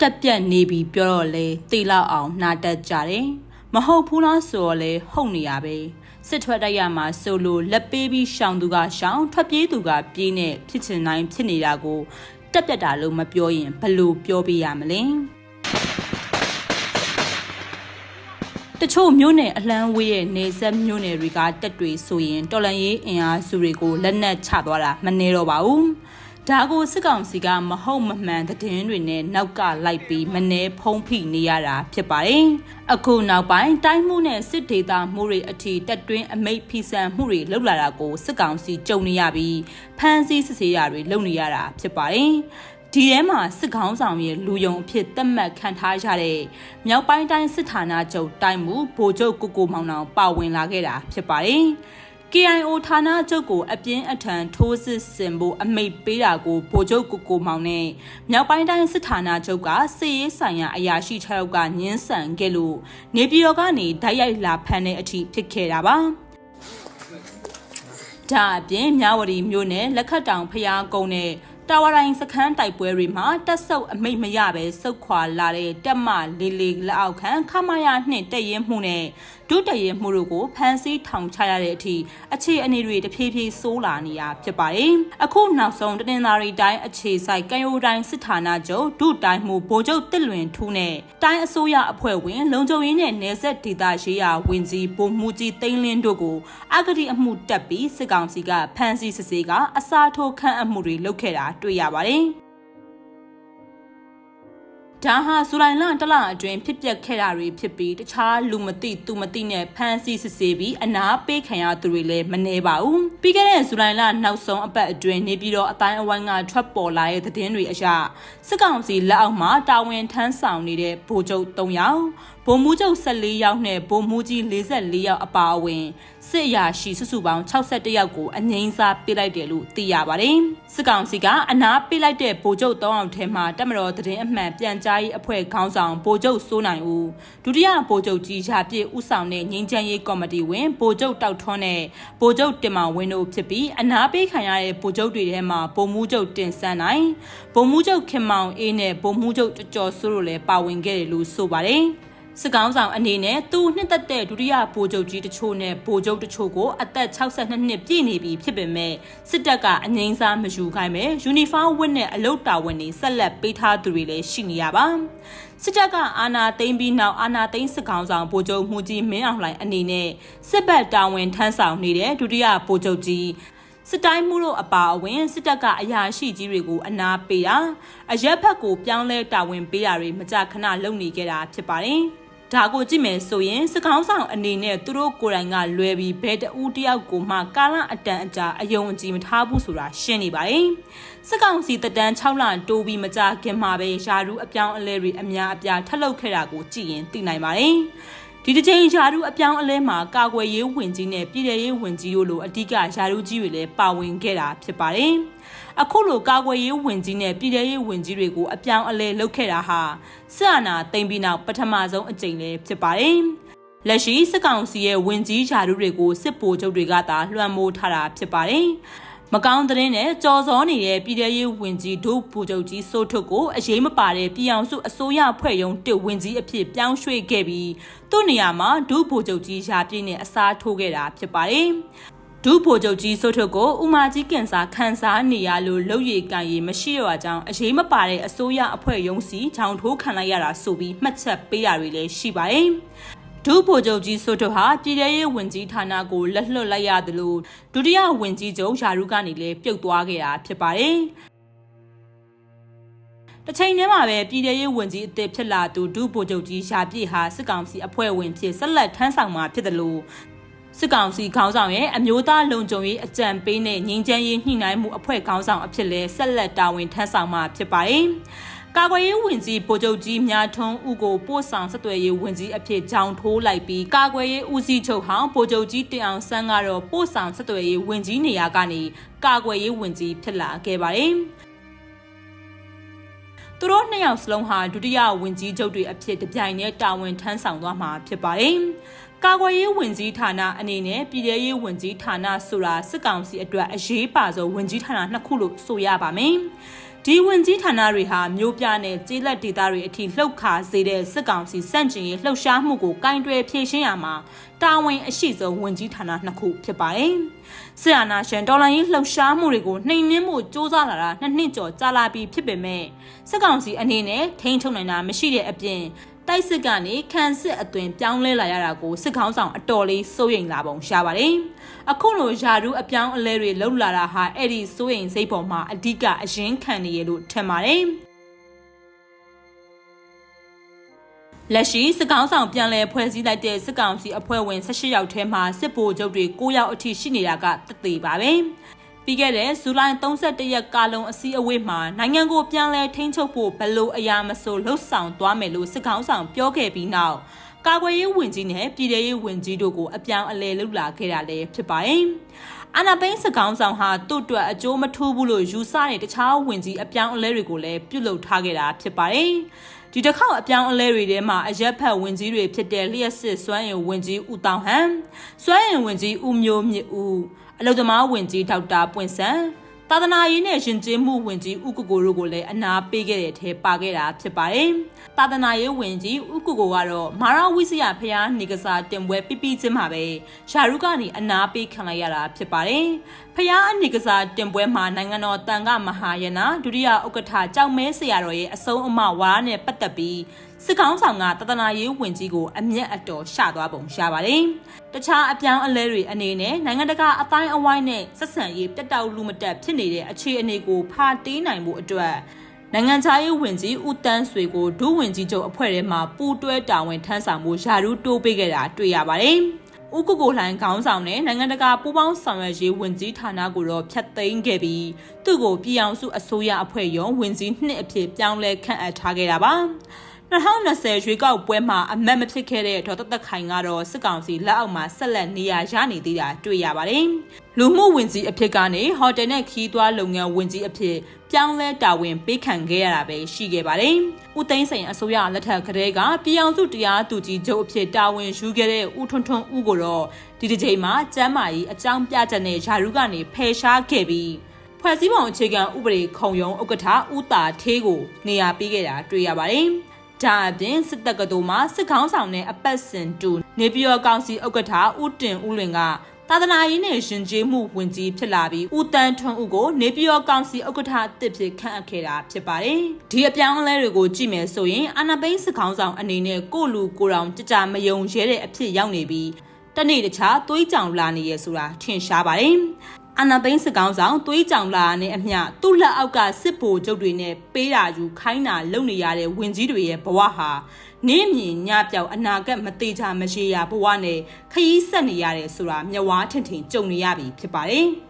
တက်ပြက်နေပြီပြောတော့လေတေလောက်အောင်နာတက်ကြတယ်မဟုတ်ဘူးလားဆိုတော့လေဟုတ်နေရပဲစစ်ထွက်တိုက်ရမှာဆိုလို့လက်ပေးပြီးရှောင်သူကရှောင်ထွက်ပြေးသူကပြေးနဲ့ဖြစ်ချင်တိုင်းဖြစ်နေတာကိုတက်ပြက်တာလို့မပြောရင်ဘယ်လိုပြောပြရမလဲတချို့မြို့နယ်အလန်းဝေးရဲ့နေဆက်မြို့နယ်တွေကတက်တွေဆိုရင်တော်လန်ရေးအင်အားစုတွေကိုလက်နက်ချသွားတာမနေတော့ပါဘူး ဒါကိုစစ်ကောင်စီကမဟုတ်မမှန်သတင်းတွေနဲ့နောက်ကလိုက်ပြီးမနှဲဖုံးဖိနေရတာဖြစ်ပါတယ်။အခုနောက်ပိုင်းတိုင်းမှုနဲ့စစ်ဒေသမှုတွေအထိတက်တွင်းအမိတ်ဖီဆန်မှုတွေလှုပ်လာတာကိုစစ်ကောင်စီကြုံနေရပြီးဖမ်းဆီးစစ်ဆေးရတွေလုပ်နေရတာဖြစ်ပါတယ်။ဒီထဲမှာစစ်ကောင်းဆောင်ရဲ့လူယုံအဖြစ်သတ်မှတ်ခံထားရတဲ့မြောက်ပိုင်းတိုင်းစစ်ဌာနချုပ်တိုင်းမှုဗိုလ်ချုပ်ကိုကိုမောင်အောင်ပါဝင်လာခဲ့တာဖြစ်ပါတယ်။ KIO ဌာနချုပ်ကိုအပြင်းအထန်ထိုးစစ်ဆင်ဖို့အမိတ်ပေးတာကိုဗိုလ်ချုပ်ကိုကိုမောင်နဲ့မြောက်ပိုင်းတိုင်းစစ်ဌာနချုပ်ကစစ်ရေးဆိုင်ရာအရာရှိ6ယောက်ကညှင်းဆန်ခဲ့လို့နေပြည်တော်ကနေဓာတ်ရိုက်လာဖမ်းတဲ့အထိဖြစ်ခဲ့တာပါဒါအပြင်မြဝတီမြို့နယ်လက်ခတ်တောင်ဖျားကုန်းနဲ့တာဝါတိုင်းစခန်းတိုက်ပွဲတွေမှာတက်ဆုပ်အမိတ်မရပဲစုတ်ခွာလာတဲ့တက်မလေးလေးလက်အောက်ခံခမရနှင့်တက်ရင်မှုနဲ့ဒုတရင်မှုတို့ကိုဖမ်းဆီးထောင်ချရတဲ့အထိအခြေအနေတွေတဖြည်းဖြည်းဆိုးလာနေတာဖြစ်ပါတယ်။အခုနောက်ဆုံးတနင်္လာရီတိုင်းအခြေဆိုင်ကံရိုတိုင်းစစ်ဌာနချုပ်ဒုတိုင်းမှုဗိုလ်ချုပ်တစ်လွင်ထူးနဲ့တိုင်းအစိုးရအဖွဲ့ဝင် လုံခြုံရေးနဲ့နယ်စပ်ဒေသရေးရာဝန်ကြီးဗိုလ်မှူးကြီးသိန်းလင်းတို့ကိုအဂတိအမှုတက်ပြီးစစ်ကောင်စီကဖမ်းဆီးစစ်ဆေးကအစားထိုးခန့်အပ်မှုတွေလုပ်ခဲ့တာတွေ့ရပါတယ်။ ဒါဟာဇူလိုင်လတလအတွင်းဖြစ်ပျက်ခဲ့တာတွေဖြစ်ပြီးတခြားလူမသိသူမသိနဲ့ဖမ်းဆီးစစ်ဆေးပြီးအနာပေးခံရသူတွေလည်းမနှဲပါဘူးပြီးခဲ့တဲ့ဇူလိုင်လနောက်ဆုံးအပတ်အတွင်းနေပြည်တော်အတိုင်းအဝိုင်းကထွက်ပေါ်လာတဲ့သတင်းတွေအရစစ်ကောင်စီလက်အောက်မှာတာဝန်ထမ်းဆောင်နေတဲ့ဗိုလ်ချုပ်3ယောက် ဗိုလ်မှူးချုပ်14ယောက်နဲ့ဗိုလ်မှူးကြီး44ယောက်အပါအဝင်စစ်ရာရှိစုစုပေါင်း61ယောက်ကိုအငိမ့်စားပေးလိုက်တယ်လို့သိရပါတယ်။စစ်ကောင်စီကအနာပေးလိုက်တဲ့ဗိုလ်ချုပ်3ယောက်ထဲမှာတက်မတော်သတင်းအမှန်ပြန်ကြားရေးအဖွဲ့ခေါင်းဆောင်ဗိုလ်ချုပ်စိုးနိုင်ဦးဒုတိယဗိုလ်ချုပ်ကြီးရာပြည့်ဦးဆောင်တဲ့ငင်းချမ်းရေးကော်မတီဝင်ဗိုလ်ချုပ်တောက်ထွန်းနဲ့ဗိုလ်ချုပ်တင်မောင်ဝင်းတို့ဖြစ်ပြီးအနာပေးခံရတဲ့ဗိုလ်ချုပ်တွေထဲမှာဗိုလ်မှူးချုပ်တင်ဆန်းနိုင်ဗိုလ်မှူးချုပ်ခင်မောင်အေးနဲ့ဗိုလ်မှူးချုပ်ကျော်ကျော်စိုးတို့လည်းပါဝင်ခဲ့တယ်လို့ဆိုပါတယ်။ စစ်ကောင်းဆောင်အနေနဲ့သူနှစ်သက်တဲ့ဒုတိယဗိုလ်ချုပ်ကြီးတချို့နဲ့ဗိုလ်ချုပ်တချို့ကိုအသက်62နှစ်ပြည့်နေပြီဖြစ်ပေမဲ့စစ်တပ်ကအငိမ့်စားမယူခိုင်းပဲယူနီဖောင်းဝတ်နဲ့အလုတ်တာဝန်တွေဆက်လက်ပေးထားသူတွေလည်းရှိနေရပါစစ်တပ်ကအာဏာသိမ်းပြီးနောက်အာဏာသိမ်းစစ်ကောင်ဆောင်ဗိုလ်ချုပ်မှုကြီးမင်းအောင်လှိုင်အနေနဲ့စစ်ဘက်တာဝန်ထမ်းဆောင်နေတဲ့ဒုတိယဗိုလ်ချုပ်ကြီးစစ်တိုင်းမှုတို့အပါအဝင်စစ်တပ်ကအရာရှိကြီးတွေကိုအနာပေးတာအရက်ဖက်ကိုပြောင်းလဲတာဝန်ပေးတာတွေမကြခဏလုပ်နေခဲ့တာဖြစ်ပါတယ်။ ဒါကိုကြည့်မယ်ဆိုရင်စကောင်းဆောင်အနေနဲ့သူတို့ကိုယ်တိုင်ကလွယ်ပြီးဘယ်တဦးတယောက်ကိုမှကာလအတန်အကြာအယုံအကြည်မထားဘူးဆိုတာရှင်းနေပါတယ်။စကောင်းစီတတန်း6လတိုးပြီးမကြခင်မှာပဲယာရူအပြောင်းအလဲတွေအများအပြားထပ်လုပ်ခဲ့တာကိုကြည့်ရင်သိနိုင်ပါတယ်။ဒီတစ်ချိန်ယာရုအပြောင်းအလဲမှာကာကွယ်ရေးဝင်ကြီးနဲ့ပြည်ထရေးဝင်ကြီးတို့လိုအဓိကယာရုကြီးတွေလည်းပါဝင်ခဲ့တာဖြစ်ပါတယ်။ အခုလိုကာကွယ်ရေးဝင်ကြီးနဲ့ပြည်ထရေးဝင်ကြီးတွေကိုအပြောင်းအလဲလုပ်ခဲ့တာဟာစစ်အာဏာသိမ်းပြီးနောက်ပထမဆုံးအကြိမ်လည်းဖြစ်ပါတယ်။လက်ရှိစစ်ကောင်စီရဲ့ဝင်ကြီးဂျာရုတွေကိုစစ်ဗိုလ်ချုပ်တွေကသာလွှမ်းမိုးထားတာဖြစ်ပါတယ်။မကောင်းတဲ့နဲ့ကြော်စောနေတဲ့ပြည်ထရေးဝင်ကြီးဒုဗိုလ်ချုပ်ကြီးစိုးထွတ်ကိုအရေးမပါတဲ့ပြည်အောင်စုအစိုးရဖွဲ့ရုံးတစ်ဝင်ကြီးအဖြစ်ပြောင်းရွှေ့ခဲ့ပြီးသူ့နေရာမှာဒုဗိုလ်ချုပ်ကြီးရာပြည့်နဲ့အစားထိုးခဲ့တာဖြစ်ပါတယ်။ ဒုဗိုလ်ချုပ်ကြီးစိုးထွတ်ကိုဥမာကြီးကင်ဆာခံစားနေရလို့လုပ်ရည်ကန်ရည်မရှိရကြောင်းအရေးမပါတဲ့အစိုးရအဖွဲ့ရုံးစီချောင်းထိုးခံလိုက်ရတာဆိုပြီးမှတ်ချက်ပေးတာတွေလည်းရှိပါတယ်ဒုဗိုလ်ချုပ်ကြီးစိုးထွတ်ဟာပြည်ထရေးဝင်ကြီးဌာနကိုလက်လွတ်လိုက်ရတယ်လို့ဒုတိယဝင်ကြီးချုပ်ယာရုကနေလည်းပြုတ်သွားခဲ့တာဖြစ်ပါတယ်တချိန်တည်းမှာပဲပြည်ထရေးဝန်ကြီးအသစ်ဖြစ်လာသူဒုဗိုလ်ချုပ်ကြီးရာပြည့်ဟာစစ်ကောင်စီအဖွဲ့ဝင်ဖြစ်ဆက်လက်ထမ်းဆောင်မှာဖြစ်တယ်လို့ စစ်ကောင်စီခေါင်းဆောင်ရဲ့အမျိုးသားလုံခြုံရေးအကြံပေးနဲ့ငြိမ်းချမ်းရေးညှိနှိုင်းမှုအဖွဲ့ခေါင်းဆောင်အဖြစ်လဲဆက်လက်တာဝန်ထမ်းဆောင်မှာဖြစ်ပါတယ်။ကာကွယ်ရေးဝန်ကြီးဗိုလ်ချုပ်ကြီးမြထွန်းဦးကိုပို့ဆောင်ဆက်သွယ်ရေးဝန်ကြီးအဖြစ်ကြောင်းထိုးလိုက်ပြီးကာကွယ်ရေးဦးစီးချုပ်ဟောင်းဗိုလ်ချုပ်ကြီးတင်အောင်ဆန်းကတော့ပို့ဆောင်ဆက်သွယ်ရေးဝန်ကြီးနေရာကနေကာကွယ်ရေးဝန်ကြီးဖြစ်လာခဲ့ပါတယ်။ သူတို့နှစ်ယောက်စလုံးဟာဒုတိယဝန်ကြီးချုပ်တွေအဖြစ်တပြိုင်တည်းတာဝန်ထမ်းဆောင်သွားမှာဖြစ်ပါတယ်။ကာကွယ်ရေးဝန်ကြီးဌာနအနေနဲ့ပြည်ထရေးဝန်ကြီးဌာနဆိုတာစစ်ကောင်စီအတွက်အရေးပါဆုံးဝန်ကြီးဌာနနှစ်ခုလို့ဆိုရပါမယ်။ ဒဒီဝင်ကြီးဌာနတွေဟာမျိုးပြနဲ့ကျေးလက်ဒေသတွေအထိလှုပ်ခါစေတဲ့စစ်ကောင်စီစန့်ကျင်ရေးလှုပ်ရှားမှုကိုကင်တွယ်ဖြည့်ရှင်းရမှာတာဝန်အရှိဆုံးဝင်ကြီးဌာနနှစ်ခုဖြစ်ပါတယ်။ဆီယနာရှင်ဒေါ်လာရေးလှုပ်ရှားမှုတွေကိုနှိမ်နင်းမှုစ조사လာတာနှစ်နှစ်ကျော်ကြာလာပြီးဖြစ်ပေမဲ့စစ်ကောင်စီအနေနဲ့ထိန်းချုပ်နိုင်တာမရှိတဲ့အပြင် တိုက်စစ်ကနေခံစစ်အသွင်ပြောင်းလဲလာရတာကိုစစ်ခေါင်းဆောင်အတော်လေးစိုးရိမ်လာပုံရှာပါတယ်။အခုလိုယာရုအပြောင်းအလဲတွေလှုပ်လာတာဟာအဲ့ဒီစိုးရိမ်စိတ်ပေါ်မှာအဓိကအရင်ခံနေရလို့ထင်ပါတယ်။လက်ရှိစစ်ကောင်ဆောင်ပြန်လည်ဖွဲ့စည်းလိုက်တဲ့စစ်ကောင်စီအဖွဲ့ဝင်18ယောက်ထဲမှာစစ်ဗိုလ်ချုပ်တွေ9ယောက်အထိရှိနေတာကတသေးပါပဲ။ ပြီးခဲ့တဲ့ဇူလိုင်31ရက်ကာလုံအစည်းအဝေးမှာနိုင်ငံကိုပြန်လည်ထိန်းချုပ်ဖို့ဘလို့အရာမဆိုလှုပ်ဆောင်သွားမယ်လို့စစ်ကောင်ဆောင်ပြောခဲ့ပြီးနောက်ကာကွယ်ရေးဝန်ကြီးနဲ့ပြည်ထရေးဝန်ကြီးတို့ကိုအပြောင်းအလဲလုပ်လာခဲ့တာလည်းဖြစ်ပါတယ်။အာနာပိန်းစကောင်းဆောင်ဟာသူ့အတွက်အကျိုးမထူးဘူးလို့ယူဆတဲ့တခြားဝင်ကြီးအပြောင်းအလဲတွေကိုလည်းပြုလုပ်ထားခဲ့တာဖြစ်ပါတယ်။ဒီတစ်ခေါက်အပြောင်းအလဲတွေထဲမှာအရက်ဖက်ဝင်ကြီးတွေဖြစ်တဲ့လျှက်စစ်စွမ်းရင်ဝင်ကြီးဦးတောင်ဟန်စွမ်းရင်ဝင်ကြီးဦးမျိုးမြင့်ဦး အလုသမားဝင်ကြီးဒေါက်တာပွင့်စံသာသနာရေးနဲ့ရှင်ကျေးမှုဝင်ကြီးဥက္ကိုကိုတို့ကိုလည်းအနာပေးခဲ့တဲ့ထဲပါခဲ့တာဖြစ်ပါတယ်။သာသနာရေးဝင်ကြီးဥက္ကိုကိုကတော့မာရဝိစယဖျားနေကစားတင်ပွဲပြပြချင်းမှာပဲရှာရုကနေအနာပေးခံလိုက်ရတာဖြစ်ပါတယ်။ဖျားအနေကစားတင်ပွဲမှာနိုင်ငံတော်တန်ခမဟာယနာဒုတိယဥက္ကဋ္ဌကြောက်မဲဆရာတော်ရဲ့အဆုံးအမဝါရနဲ့ပတ်သက်ပြီးစစ်ကောင်းဆောင်ကတသနာရေးဝင်ကြီးကိုအမျက်အတော်ရှသွားပုံရှာပါတယ်။တခြားအပြောင်းအလဲတွေအနေနဲ့နိုင်ငံတကာအတိုင်းအဝိုင်းနဲ့ဆက်ဆံရေးပြတ်တောက်လူမတက်ဖြစ်နေတဲ့အခြေအနေကိုဖာတေးနိုင်မှုအတွက်နိုင်ငံခြားရေးဝန်ကြီးဦးတန်းဆွေကိုဒုဝန်ကြီးချုပ်အဖွဲ့ထဲမှာပူးတွဲတာဝန်ထမ်းဆောင်မှုယာရုတိုးပေးခဲ့တာတွေ့ရပါတယ်။ဦးကိုကိုလှိုင်ခေါင်းဆောင်တဲ့နိုင်ငံတကာပူးပေါင်းဆောင်ရွက်ရေးဝန်ကြီးဌာနကိုတော့ဖျက်သိမ်းခဲ့ပြီးသူ့ကိုပြည်အောင်စုအစိုးရအဖွဲ့ရုံးဝန်ကြီးနှစ်အဖြစ်ပြောင်းလဲခန့်အပ်ထားခဲ့တာပါ။ 2020ရွေးကောက်ပွဲမှာအမတ်မဖြစ်ခဲ့တဲ့ဒေါ်တသက်ခိုင်ကတော့စစ်ကောင်စီလက်အောက်မှာဆက်လက်နေရာရနေသေးတာတွေ့ရပါတယ်။လူမှုဝင်ကြီးအဖြစ်ကနေဟိုတယ်နဲ့ခီးသွွားလုပ်ငန်းဝင်ကြီးအဖြစ်ပြောင်းလဲတာဝန်ပေးခံခဲ့ရတာပဲရှိခဲ့ပါတယ်။ဦးသိန်းစိန်အစိုးရလက်ထက်ကတည်းကပြည်အောင်စုတရားသူကြီးချုပ်အဖြစ်တာဝန်ယူခဲ့တဲ့ဦးထွန်းထွန်းဦးကိုတော့ဒီတစ်ချိန်မှာကျမ်းမာရေးအကြောင်းပြချက်နဲ့ယာရုကနေဖယ်ရှားခဲ့ပြီးဖွဲ့စည်းပုံအခြေခံဥပဒေခုံရုံးဥက္ကဋ္ဌဦးတာသေးကိုနေရာပေးခဲ့တာတွေ့ရပါတယ်။ ဒါအပြင်စစ်တပ်ကတော်မှာစစ်ခေါင်းဆောင်နဲ့အပတ်စဉ်တူနေပြည်တော်ကောင်စီဥက္ကဋ္ဌဦးတင်ဦးလွင်ကသာသနာရေးနဲ့ရှင်ကျေးမှုဝင်ကြီးဖြစ်လာပြီးဦးတန်းထွန်းဦးကိုနေပြည်တော်ကောင်စီဥက္ကဋ္ဌအသစ်ဖြစ်ခန့်အပ်ခဲ့တာဖြစ်ပါတယ်။ဒီအပြောင်းအလဲတွေကိုကြည့်မယ်ဆိုရင်အာနာပိန်းစစ်ခေါင်းဆောင်အနေနဲ့ကိုလူကိုတောင်ကြကြမယုံရဲတဲ့အဖြစ်ရောက်နေပြီးတနေ့တခြားသွေးကြောင်လာနေရဆိုတာထင်ရှားပါတယ်။ အာနာသိန်းစစ်ကောင်းဆောင်သွေးကြောင်လာနဲ့အမျှသူ့လက်အောက်ကစစ်ဗိုလ်ချုပ်တွေနဲ့ပေးတာယူခိုင်းတာလုပ်နေရတဲ့ဝင်ကြီးတွေရဲ့ဘဝဟာနေမြင်ညပြောင်အနာဂတ်မသေးချာမရှိရဘဝနဲ့ခရီးဆက်နေရတယ်ဆိုတာမျက်ဝါးထင်ထင်ကြုံနေရပြီဖြစ်ပါတယ်။